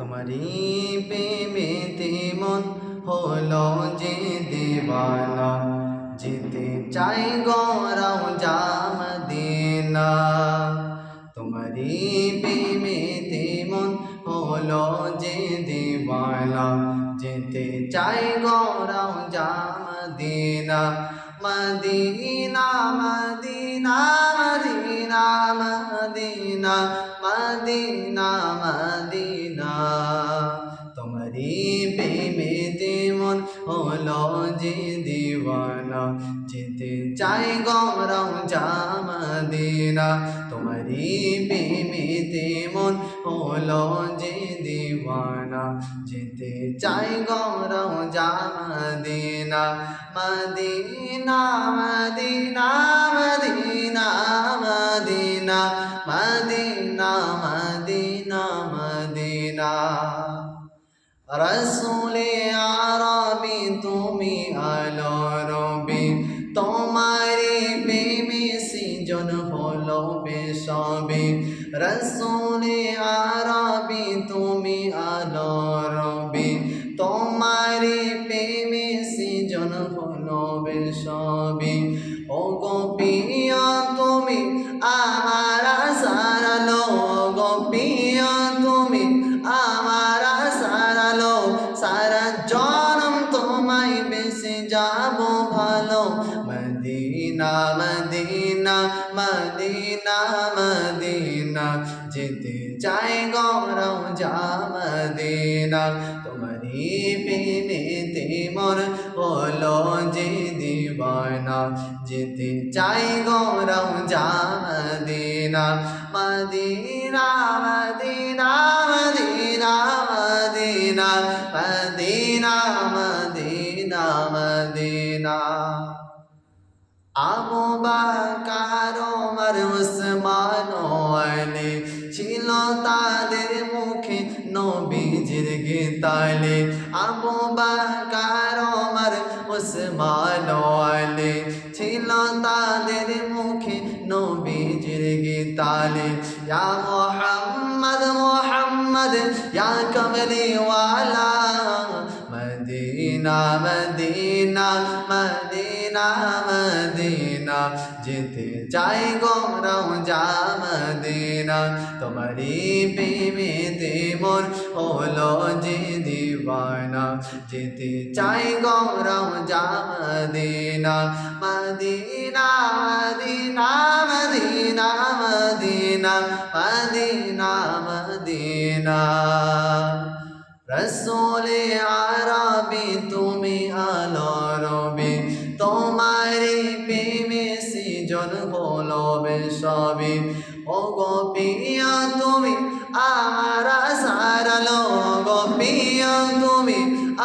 তোমারই প্রেমেতে মন হলো যে দেওয়ানা যেতে চাই গরাও জাম দিনা। তোমারই প্রেমেতে মন হলো যে দেওয়ানা যেতে চাই গরাও জাম দিনা। Medina Medina Medina Medina. Medina Medina তোমারি প্রেমেতে মন হলো যে দিওয়ানা যেতে চাই গরম জামদিনা তোমারি প্রেমেতে মন হলো যে দিওয়ানা চাই গৌরব জামদিনা Medina Medina Medina Medina Medina Medina Medina রসুলে আরবি তুমি আলো রবি তোমারি প্রেমে সিজন হলো বেসবে রসুলে আরবি তুমি আলো রবি তোমারি প্রেমে সিজন হলো বেসবে ও গোপিয়া তুমি আমার সারালো গোপিয়া তুমি আমার সারালো সারা জনম তোমায় বেশি যাব ভালো। Medina Medina Medina Medina. যেতে চাই গৌরব যা মদিনা। তোমারি প্রেমেতে মন হলো যে দিবানা, যেতে চাই গরম জাদিনা Medina Medina Medina Medina Medina Medina Medina. Abu Bakr Omar Usman Ali ছিল তাদের মুখ নবীজির গীতালে Abu Bakr Omar Usman Ali ছিল তাদের মুখে নবীজির গীতালে, ইয়া মোহাম্মদ মোহাম্মদ, ইয়া কমলি ওয়ালা মদিনা মদিনা মদিনা মদিনা, যেতে চাই গৌরব যা মদিনা। তোমারি প্রেমেতে মোর হলো যে দিবানা যেতে চাই গৌরব যা Medina Medina Medina Medina Medina Medina Medina. রসোলে আরবি তুমি আলো রবি হলো বেসবি ও গোপিয়া তুমি, আমার সারালো গোপিয়া তুমি,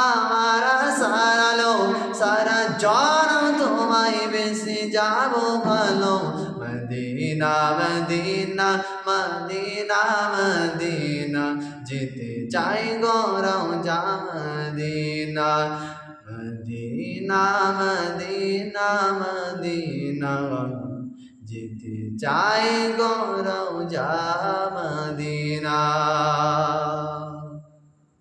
আমার সারালো সারা জন তোমায় বেশি যাব ভালো। মদিনা মদিনা মদিনা মদিনা, যেতে চাই গৌরব যা মদিনা মদিনা মদিনা যাই গরম জামাদিনা